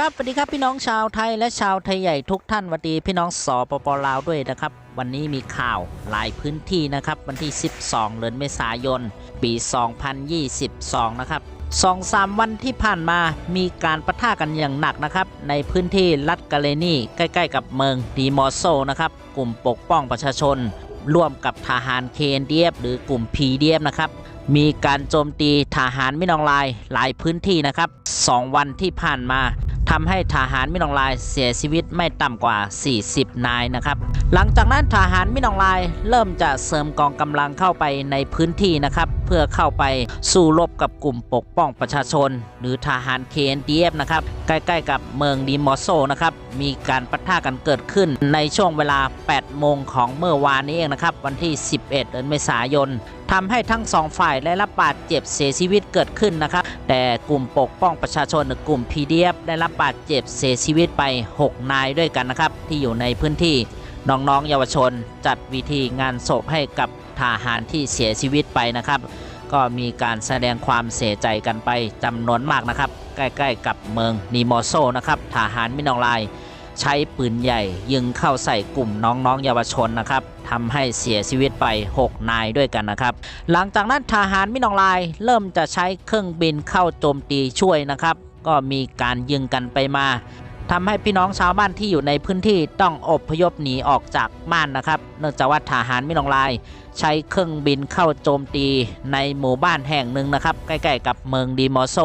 ครับสวัสดีครับพี่น้องชาวไทยและชาวไทยใหญ่ทุกท่านสวัสดีพี่น้องสปปลาวด้วยนะครับ วันนี้มีข่าวหลายพื้นที่นะครับวันที่ 12 เดือนเมษายน ปี 2022 นะครับสองสามวันที่ผ่านมามีการประทะกันอย่างหนักนะครับ ในพื้นที่รัฐกาเลนีใกล้ ๆ กับเมืองดีมอโซนะครับ กลุ่มปกป้องประชาชน ร่วมกับทหาร KNDF หรือกลุ่ม PDF นะครับมีการโจมตีทหารมินองลายหลายพื้นที่นะครับ 2 วันที่ผ่านมา ทำให้ทหารมินองลายเสียชีวิตไม่ต่ำกว่า 40 นายนะครับ หลังจากนั้นทหารมินองลายเริ่มจะเสริมกองกำลังเข้าไปในพื้นที่นะครับเพื่อเข้าไปสู้รบกับกลุ่มปกป้องประชาชน หรือทหารเคเอ็นะครับใกล้ๆกับเมืองดีมอโซนะครับ มีการปะทะกันเกิดขึ้นในช่วงเวลา 8 โมงของเมื่อวานนี้เองนะครับ วันที่ 11 เดือนเมษายนทำให้ทั้งสองฝ่ายได้รับบาดเจ็บเสียชีวิตเกิดขึ้นนะครับ แต่กลุ่มปกป้องประชาชนหรือกลุ่ม PDF ได้รับบาดเจ็บเสียชีวิตไป 6 นายด้วยกันนะครับ ที่อยู่ในพื้นที่น้องๆเยาวชน จัดวิธีงานศพให้กับทหารที่เสียชีวิตไปนะครับ ก็มีการแสดงความเสียใจกันไปจำนวนมากนะครับ ใกล้ ๆ กับเมืองนิโมโซนะครับทหารมินองลาย ใช้ปืนใหญ่ ยิงเข้าใส่กลุ่มน้องๆเยาวชนนะครับทำให้เสียชีวิตไป 6 นายด้วยกันนะครับ หลังจากนั้นทหารมินองลาย เริ่มจะใช้เครื่องบินเข้าโจมตีช่วยนะครับ ก็มีการยิงกันไปมาทำให้พี่น้องชาวบ้านที่อยู่ในพื้นที่ต้องอบพยพหนีออกจากบ้านนะครับ เนื่องจากว่าทหารมินองลาย ใช้เครื่องบินเข้าโจมตีในหมู่บ้านแห่งหนึ่งนะครับ ใกล้ ๆ กับเมืองดีมอโซ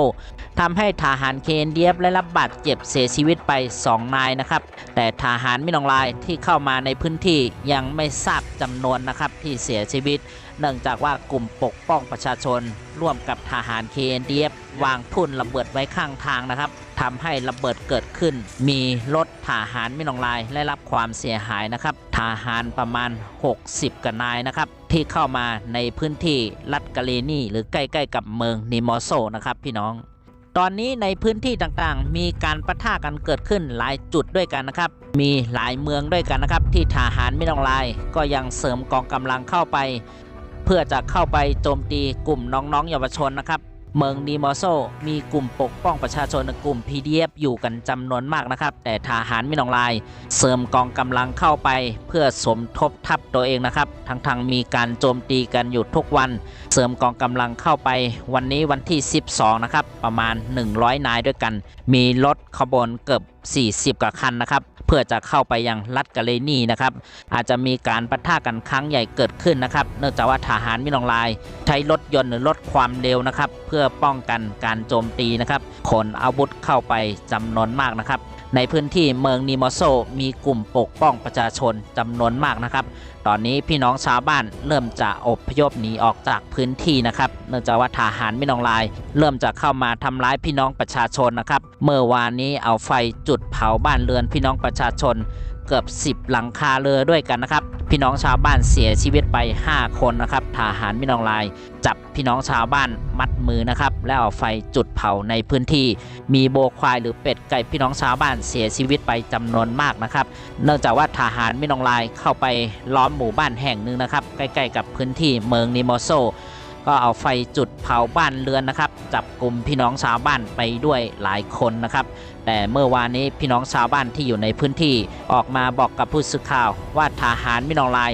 ทำให้ทหารเคนเดียบและรับบาดเจ็บเสียชีวิตไป 2 นายนะครับ แต่ทหารมินองลายที่เข้ามาในพื้นที่ยังไม่ทราบจำนวนนะครับที่เสียชีวิต เนื่องจากว่ากลุ่มปกป้องประชาชน ร่วมกับทหาร KNDF วางทุ่นระเบิดไว้ข้างทางนะครับทำให้ระเบิดเกิดขึ้น มีรถทหารมินองลายได้รับความเสียหายนะครับทหารประมาณ 60กว่านายนะครับที่เข้ามาในพื้นที่รัฐกาเลนีหรือใกล้ ๆ กับเมืองนิมอโซนะครับพี่น้อง ตอนนี้ในพื้นที่ต่างๆ มีการประทะกันเกิดขึ้นหลายจุดด้วยกันนะครับ มีหลายเมืองด้วยกันนะครับ ที่ทหารไม่ต้องลาย ก็ยังเสริมกองกำลังเข้าไป เพื่อจะเข้าไปโจมตีกลุ่มน้องๆเยาวชนนะครับ เมืองดีมอโซมีกลุ่มปกป้องประชาชนกลุ่ม PDF อยู่กันจำนวนมากนะครับ แต่ทหารไม่ต้องลาย เสริมกองกำลังเข้าไป เพื่อสมทบทัพตัวเองนะครับทั้งๆมีการโจมตีกันอยู่ทุกวัน เสริมกองกำลังเข้าไป วันนี้วันที่ 12 นะครับ ประมาณ 100 นายด้วยกัน มีรถขบวนเกือบ 40กว่าคันนะครับ เพื่อจะเข้าไปยังรัฐกาเลนีนะครับอาจจะมีการปะทะกันครั้งใหญ่เกิดขึ้นนะครับ เนื่องจากว่าทหารมิลองลาย ใช้รถยนต์หรือลดความเร็วนะครับ เพื่อป้องกันการโจมตีนะครับขนอาวุธเข้าไปจำนวนมากนะครับ ในพื้นที่เมืองนิโมโซมีกลุ่มปกป้องประชาชนจำนวนมากนะครับ ตอนนี้พี่น้องชาวบ้านเริ่มจะอบพยพหนีออกจากพื้นที่นะครับ เนื่องจากว่าทหารไม่นองลาย เริ่มจะเข้ามาทำร้ายพี่น้องประชาชนนะครับ เมื่อวานนี้เอาไฟจุดเผาบ้านเรือนพี่น้องประชาชน เกือบ 10 หลังคาเรือด้วยกันนะครับ พี่น้องชาวบ้านเสียชีวิตไป 5 คนนะครับทหารมินองลาย จับพี่น้องชาวบ้านมัดมือนะครับ แล้วเอาไฟจุดเผาในพื้นที่ มีโบควายหรือเป็ดไก่พี่น้องชาวบ้านเสียชีวิตไปจำนวนมากนะครับ เนื่องจากว่าทหารมินองลายเข้าไปล้อมหมู่บ้านแห่งหนึ่งนะครับ ใกล้ ๆ กับพื้นที่เมืองนิโมโซ ก็เอาไฟจุดเผาบ้านเรือนนะครับ จับกลุ่มพี่น้องชาวบ้านไปด้วยหลายคนนะครับ แต่เมื่อวานนี้พี่น้องชาวบ้านที่อยู่ในพื้นที่ออกมาบอกกับผู้สื่อข่าว ว่าทหารมินองลาย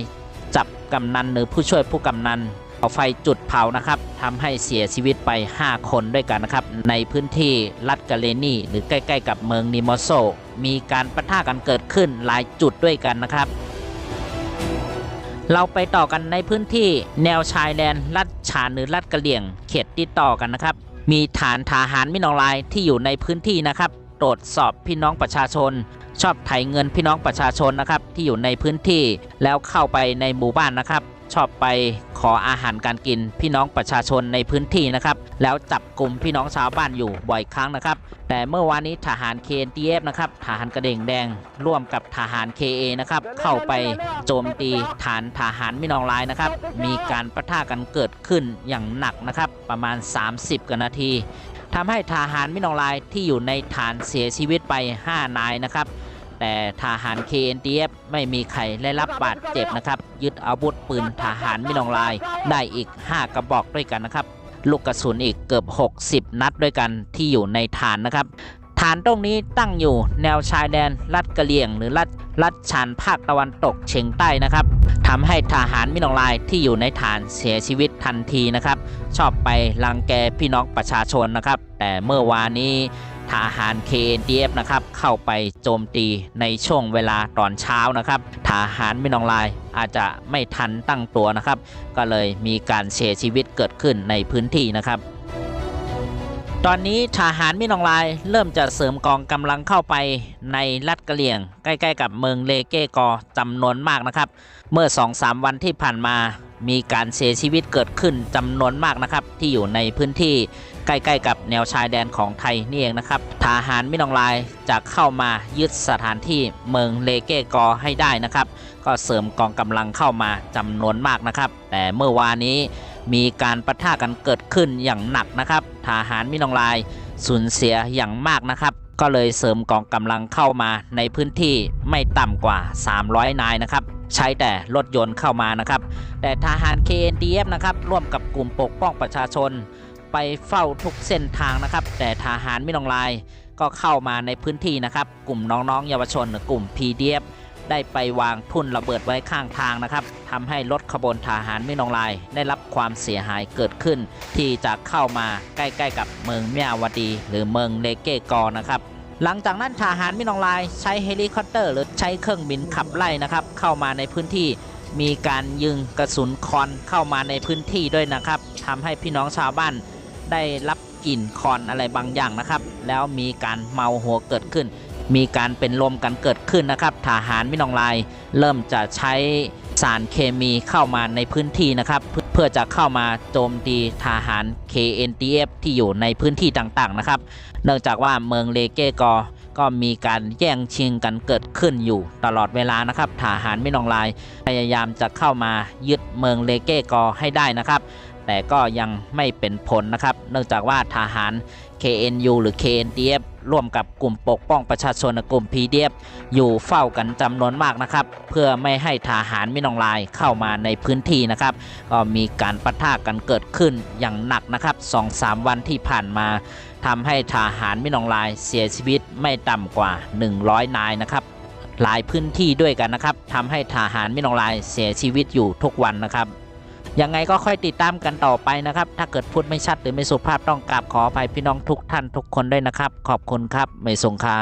จับกำนันหรือผู้ช่วยผู้กำนันเอาไฟจุดเผานะครับทำให้เสียชีวิตไป 5 คนด้วยกันนะครับ ในพื้นที่รัฐกาเลนีหรือใกล้ ๆ กับเมืองนิโมโซ มีการประทะกันเกิดขึ้นหลายจุดด้วยกันนะครับ เราไปต่อกันในพื้นที่แนวชายแดนลัดฉานหรือลัดกะเหลี่ยง เขตติดต่อกันนะครับ มีฐานทหารมินองลายที่อยู่ในพื้นที่นะครับ ตรวจสอบพี่น้องประชาชน ชอบไถเงินพี่น้องประชาชนนะครับ ที่อยู่ในพื้นที่แล้วเข้าไปในหมู่บ้านนะครับ ชอบไป ขออาหารการกินพี่น้องประชาชนในพื้นที่นะครับแล้วจับกลุ่มพี่น้องชาวบ้านอยู่บ่อยครั้งนะครับ แต่เมื่อวานนี้ทหาร KNDF นะครับทหารกระเด่งแดง ร่วมกับทหาร KA นะครับเข้าไปโจมตีฐานทหารมินองลายนะครับมีการประทะกันเกิดขึ้นอย่างหนักนะครับประมาณ 30กว่านาทีทำให้ทหารมินองลายที่อยู่ในฐานเสียชีวิตไป 5 นายนะครับ แต่ทหาร KNDF ไม่มีใครได้รับบาดเจ็บนะครับ ยึดอาวุธปืนทหารมินองลายได้อีก 5 กระบอกด้วยกันนะครับ ลูกกระสุนอีกเกือบ 60 นัดด้วยกันที่อยู่ในฐานนะครับ ฐานตรงนี้ตั้งอยู่แนวชายแดนลัดกะเหลี่ยง หรือลัดลัดชานภาคตะวันตกเฉียงใต้นะครับทำให้ทหารมินองลายที่อยู่ในฐานเสียชีวิตทันทีนะครับ ชอบไปรังแกพี่น้องประชาชนนะครับ แต่เมื่อวานนี้ ทหาร KNDF นะครับเข้าไปโจมตีในช่วงเวลาตอนเช้านะครับทหารมินองลายอาจจะไม่ทันตั้งตัวนะครับ ก็เลยมีการเสียชีวิตเกิดขึ้นในพื้นที่นะครับตอนนี้ทหารมินองลายเริ่มจะเสริมกองกำลังเข้าไปในลัดกะเหลี่ยง ใกล้ ๆ กับเมืองเลเกกอจำนวนมากนะครับ เมื่อ 2-3 วันที่ผ่านมา มีการเสียชีวิตเกิดขึ้นจำนวนมากนะครับ ที่อยู่ในพื้นที่ใกล้ๆ กับแนวชายแดนของไทยนี่เองนะครับทหารมินองลายจะเข้ามายึดสถานที่เมืองเลเกกอให้ได้นะครับ ก็เสริมกองกำลังเข้ามาจำนวนมากนะครับ แต่เมื่อวานนี้มีการประทะกันเกิดขึ้นอย่างหนักนะครับทหารมินองลายสูญเสียอย่างมากนะครับ ก็เลยเสริมกองกำลังเข้ามาในพื้นที่ไม่ต่ำกว่า 300 นายนะครับ ใช้แต่รถยนต์เข้ามานะครับ แต่ทหาร KNDF นะครับร่วมกับกลุ่มปกป้องประชาชน ไปเฝ้าทุกเส้นทางนะครับ แต่ทหารมินองลาย ก็เข้ามาในพื้นที่นะครับ กลุ่มน้องๆ เยาวชนหรือกลุ่ม PDF ได้ไปวางทุ่นระเบิดไว้ข้างทางนะครับทำให้รถขบวนทหารมินองลาย ได้รับความเสียหายเกิดขึ้น ที่จะเข้ามาใกล้ ๆ กับเมืองเมียวดี หรือเมืองเลเกกอนะครับ หลังจากนั้นทหารมินองลายใช้เฮลิคอปเตอร์ หรือใช้เครื่องบินขับไล่นะครับ เข้ามาในพื้นที่มีการยิงกระสุนคอนเข้ามาในพื้นที่ด้วยนะครับทำให้พี่น้องชาวบ้านได้รับกลิ่นคอนอะไรบางอย่างนะครับ แล้วมีการเมาหัวเกิดขึ้น มีการเป็นลมกันเกิดขึ้นนะครับทหารมินองลายเริ่มจะใช้ สารเคมีเข้ามาในพื้นที่นะครับ เพื่อจะเข้ามาโจมตีทหาร KNTF ที่อยู่ในพื้นที่ต่างๆนะครับ เนื่องจากว่าเมืองเลเกกอก็มีการแย่งชิงกันเกิดขึ้นอยู่ตลอดเวลานะครับทหารไม่นองลาย พยายามจะเข้ามายึดเมืองเลเกกอให้ได้นะครับ แต่ก็ยังไม่เป็นผลนะครับ เนื่องจากว่าทหาร KNU หรือ KNDF ร่วมกับกลุ่มปกป้องประชาชนกลุ่ม PDF อยู่เฝ้ากันจำนวนมากนะครับ เพื่อไม่ให้ทหารมินองลายเข้ามาในพื้นที่นะครับ ก็มีการปะทะกันเกิดขึ้นอย่างหนักนะครับ 2-3 วันที่ผ่านมาทำให้ทหารมินองลายเสียชีวิตไม่ต่ำกว่า 100 นายนะครับหลายพื้นที่ด้วยกันนะครับทำให้ทหารมินองลายเสียชีวิตอยู่ทุกวันนะครับ ยังไงก็ค่อยติดตามกันต่อไปนะครับ ถ้าเกิดพูดไม่ชัดหรือไม่สุภาพต้องกราบขออภัยพี่น้องทุกท่านทุกคนด้วยนะครับ ขอบคุณครับ ไม่สงคา